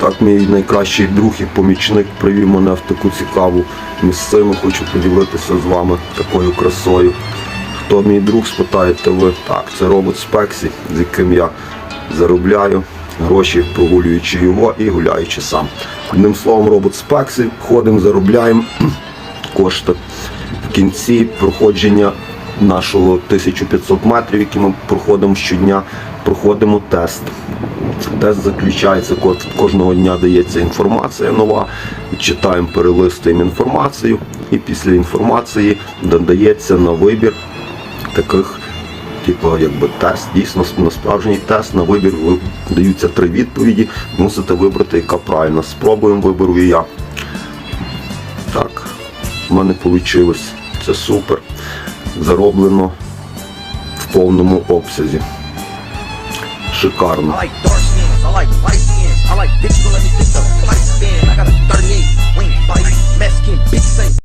Так, мій найкращий друг і помічник привів мене в таку цікаву місцину. Хочу поділитися з вами такою красою. Хто мій друг, спитаєте ви? Так, це робот Спексі, з яким я заробляю гроші, прогулюючи його і гуляючи сам. Одним словом, робот Спексі, ходимо, заробляємо кошти. В кінці проходження нашого 1500 метрів, які ми проходимо щодня, проходимо тест. Тест заключається, кожного дня дається інформація нова, читаємо, перелистуємо інформацію, і після інформації додається на вибір таких, типу, якби тест, дійсно на справжній тест, на вибір даються три відповіді, мусите вибрати, яка правильна. Спробуємо, виберу і я. Так, в мене вийшло. Це супер. Зароблено в повному обсязі. Шикарно.